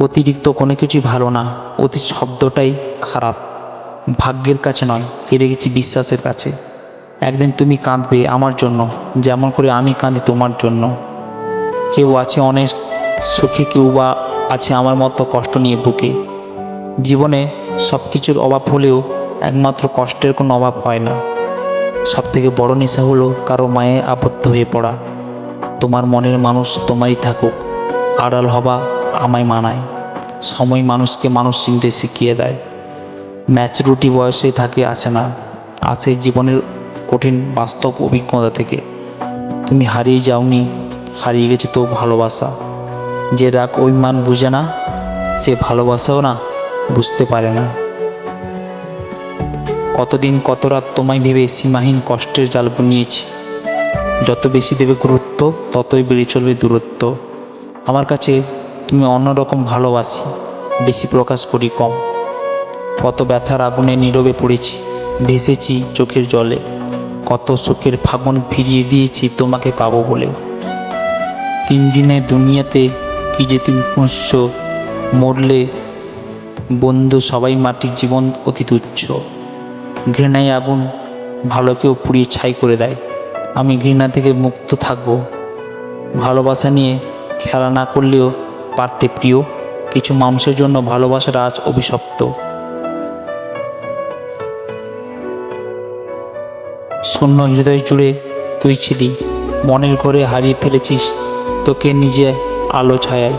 অতিরিক্ত কোনো কিছুই ভালো না। অতি শব্দটাই খারাপ। ভাগ্যের কাছে নয় হেরে গেছি বিশ্বাসের কাছে। একদিন তুমি কাঁদবে আমার জন্য, যেমন করে আমি কাঁদি তোমার জন্য। কেউ আছে অনেক সুখী, কেউ বা আছে আমার মতো কষ্ট নিয়ে বুকে জীবনে সব কিছুর অভাব হলেও একমাত্র কষ্টের কোনো অভাব হয় না। সব থেকে বড় নেশা হলো কারও মায়ে আবদ্ধ হয়ে পড়া। তোমার মনের মানুষ তোমারই থাকুক। আড়াল হবা আমায় মানায়। সময় মানুষকে মানুষ চিনতে শিখিয়ে দেয়। ম্যাচুরিটি বয়সে থাকে, আসে না। আসে জীবনের কঠিন বাস্তব অভিজ্ঞতা থেকে। তুমি হারিয়ে যাওনি, হারিয়ে গেছে তো ভালোবাসা। যে রাগ অভিমান বুঝে না, সে ভালোবাসাও না, বুঝতে পারে না। কতদিন, কত রাত তোমায় ভেবে সীমাহীন কষ্টের জাল বুনিয়েছি। যত বেশি দেবে গুরুত্ব, ততই বেড়ে চলবে দূরত্ব। আমার কাছে তুমি অন্যরকম ভালোবাসি, বেশি প্রকাশ করি কম। কত ব্যথার আগুনে নীরবে পড়েছি, ভেসেছি চোখের জলে। কত সুখের ফাগুন ফিরিয়ে দিয়েছি তোমাকে পাবো বলে তিন দিনের দুনিয়াতে কি যে তুমি পুষ্য, মরলে বন্ধু সবাই মাটির জীবন অতি তুচ্ছ। ঘৃণায় আগুন ভালোকেও পুড়িয়ে ছাই করে দেয়। আমি ঘৃণা থেকে মুক্ত থাকব। ভালোবাসা নিয়ে খেলা না করলেও পারতে প্রিয়, কিছু মানুষের জন্য ভালোবাসার আজ অভিশপ্ত। শূন্য হৃদয় জুড়ে তুই ছিলি, মনের ঘরে হারিয়ে ফেলেছিস, তোকে নিজে আলো ছায়ায়।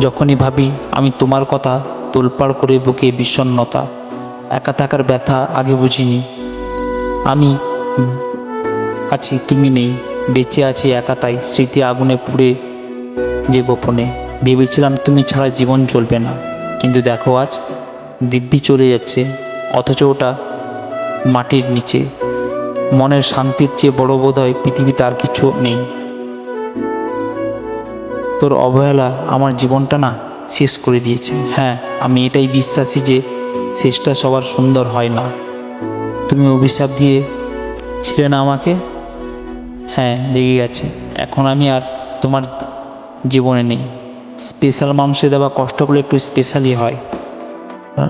যখনই ভাবি আমি তোমার কথা, তোলপাড় করে বুকে বিষণ্ণতা, একা থাকার ব্যথা আগে বুঝিনি। আমি আছি, তুমি নেই, বেঁচে আছি একা তাই, স্মৃতি আগুনে পুড়ে যে গোপনে। ভেবেছিলাম তুমি ছাড়া জীবন চলবে না। কিন্তু দেখো আজ দিব্যি চলে যাচ্ছে, অথচ ওটা মাটির নিচে। মনের শান্তির চেয়ে বড় বোধ হয় পৃথিবীতে আর কিছু নেই। তোর অবহেলা আমার জীবনটা না শেষ করে দিয়েছে। হ্যাঁ আমি এটাই বিশ্বাসী যে শেষটা সবার সুন্দর হয় না। তুমি অভিশাপ দিয়ে ছিলে না আমাকে? হ্যাঁ লেগে গেছে। এখন আমি আর তোমার জীবনে নেই। স্পেশাল মানুষের দেওয়া কষ্টগুলো একটু স্পেশালি হয়। হ্যাঁ?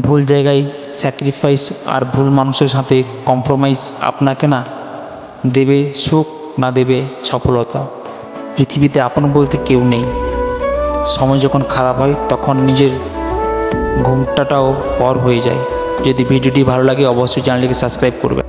ভুল জায়গায় স্যাক্রিফাইস আর ভুল মানুষের সাথে কম্প্রোমাইজ আপনাকে না দেবে সুখ, না দেবে সফলতা। পৃথিবীতে আপন বলতে কেউ নেই। সময় যখন খারাপ হয়, তখন নিজের ঘুমটাটাও পর হয়ে যায়। যদি ভিডিওটি ভালো লাগে, অবশ্যই চ্যানেলটিকে সাবস্ক্রাইব করবেন।